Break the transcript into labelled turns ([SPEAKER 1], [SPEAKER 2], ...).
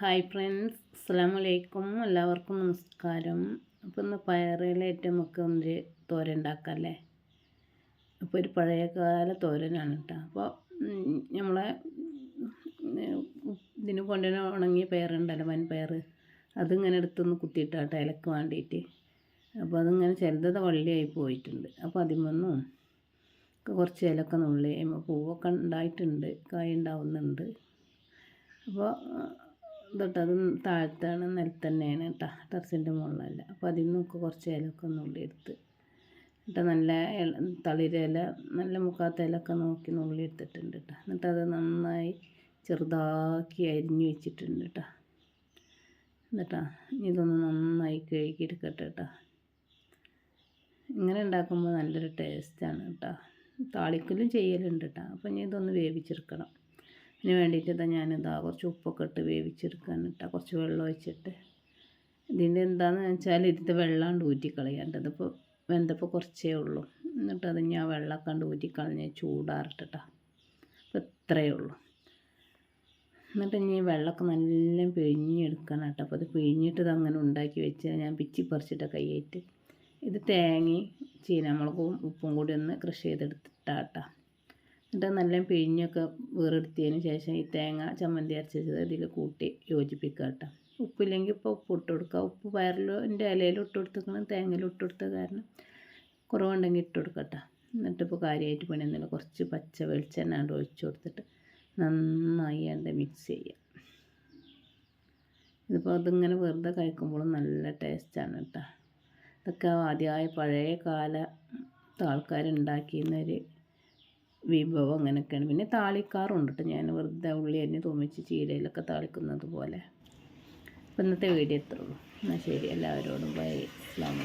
[SPEAKER 1] Hi friends അസ്സാം വലൈക്കും എല്ലാവർക്കും നമസ്കാരം. അപ്പോൾ ഇന്ന് പയറിലായിട്ട് നമുക്ക് ഒന്ന് തോരൻ ഉണ്ടാക്കാമല്ലേ അപ്പോൾ ഒരു പഴയകാല തോരനാണ് കേട്ടോ അപ്പോൾ നമ്മളെ ഇതിന് കൊണ്ടുവരുന്ന ഉണങ്ങിയ പയറുണ്ടല്ലോ വൻപയർ. അതിങ്ങനെ എടുത്തൊന്ന് കുത്തിയിട്ടാട്ടോ ഇലക്ക് വേണ്ടിയിട്ട് അപ്പോൾ അതിങ്ങനെ ചിലതത് വള്ളിയായി പോയിട്ടുണ്ട്. അപ്പോൾ അതിമൊന്നും കുറച്ച് ഇലക്ക നുള്ളി പൂവൊക്കെ ഉണ്ടായിട്ടുണ്ട് കായ ഉണ്ടാവുന്നുണ്ട്. അപ്പോൾ ഇതൊട്ട് അത് താഴത്താണ് നിലത്ത് തന്നെയാണ് കേട്ടോ ടെറസിന്റെ മുകളിലല്ല. അപ്പോൾ അതിൽ നിന്നൊക്കെ കുറച്ച് ഇലയൊക്കെ നുള്ളിയെടുത്ത് എന്നിട്ട് നല്ല തളിരില നല്ല മുക്കാത്ത ഇലയൊക്കെ നോക്കി നുള്ളിയെടുത്തിട്ടുണ്ട് കേട്ടോ എന്നിട്ട് അത് നന്നായി ചെറുതാക്കി അരിഞ്ഞു വെച്ചിട്ടുണ്ട് കേട്ടോ എന്നിട്ടാ ഇതൊന്ന് നന്നായി കഴുകിയെടുക്കട്ടെ കേട്ടോ ഇങ്ങനെ ഉണ്ടാക്കുമ്പോൾ നല്ലൊരു ടേസ്റ്റാണ് കേട്ടോ താളിക്കലും ചെയ്യലുണ്ട് കേട്ടോ അപ്പോൾ ഇനി ഇതൊന്ന് വേവിച്ചെടുക്കണം. അതിന് വേണ്ടിയിട്ട് ഇതാ ഞാനിതാ കുറച്ച് ഉപ്പൊക്കെ ഇട്ട് വേവിച്ചെടുക്കാൻ ഇട്ടാ കുറച്ച് വെള്ളം ഒഴിച്ചിട്ട്. ഇതിന്റെ എന്താണെന്ന് വെച്ചാൽ ഇതിന്റെ വെള്ളം ഊറ്റിക്കളയാണ്ട് ഇതിപ്പോൾ വെന്തപ്പോൾ കുറച്ചേ ഉള്ളൂ. എന്നിട്ട് അത് ഞാൻ വെള്ളമൊക്കെ കണ്ട് ഊറ്റിക്കളഞ്ഞ് ചൂടാറിട്ടിട്ടാ അപ്പോൾ ഇത്രയേ ഉള്ളൂ. എന്നിട്ട് ഇനി വെള്ളമൊക്കെ നല്ല പിഴിഞ്ഞെടുക്കണം കേട്ടോ. അപ്പോൾ അത് പിഴിഞ്ഞിട്ട് ഇത് അങ്ങനെ ഉണ്ടാക്കി വെച്ച് ഞാൻ പിച്ചി പറിച്ചിട്ട് കൈയായിട്ട് ഇത് തേങ്ങയും ചീനമുളകും ഉപ്പും കൂടി ഒന്ന് ക്രഷ് ചെയ്തെടുത്തിട്ടാട്ടാ എന്നിട്ട് നല്ല പിഴിഞ്ഞൊക്കെ വേറെടുത്തതിന് ശേഷം ഈ തേങ്ങ ചമ്മന്തി അരച്ചത് ഇതിൽ കൂട്ടി യോജിപ്പിക്കുക കേട്ടോ ഉപ്പില്ലെങ്കിൽ ഇപ്പോൾ ഉപ്പ് ഇട്ട് കൊടുക്കുക ഉപ്പ് പയറിന്റെ ഇലയിൽ ഇട്ട് കൊടുത്തേക്കണം തേങ്ങയിൽ ഇട്ട് കൊടുത്ത കാരണം കുറവുണ്ടെങ്കിൽ ഇട്ട് കൊടുക്കട്ടെ എന്നിട്ട് ഇപ്പോൾ കാര്യമായിട്ട് പണിയൊന്നുമില്ല. കുറച്ച് പച്ച വെളിച്ചെണ്ണ കൊണ്ട് ഒഴിച്ചു കൊടുത്തിട്ട് നന്നായി അതിന്റെ മിക്സ് ചെയ്യുക ഇതിപ്പോൾ അതിങ്ങനെ വെറുതെ കഴിക്കുമ്പോഴും നല്ല ടേസ്റ്റാണ് കേട്ടോ ഇതൊക്കെ ആദ്യമായ പഴയ കാല ആൾക്കാരുണ്ടാക്കിയിരുന്നൊരു വിഭവം അങ്ങനെയൊക്കെയാണ്. പിന്നെ താളിക്കാറുണ്ട് കേട്ടോ ഞാൻ വെറുതെ ഉള്ളി തന്നെ തോമിച്ച് ചീരയിലൊക്കെ താളിക്കുന്നത് പോലെ. ഇന്നത്തെ വീഡിയോ എത്ര ഉള്ളൂ. എന്നാൽ ശരി. എല്ലാവരോടും ബൈ. അസ്ലാം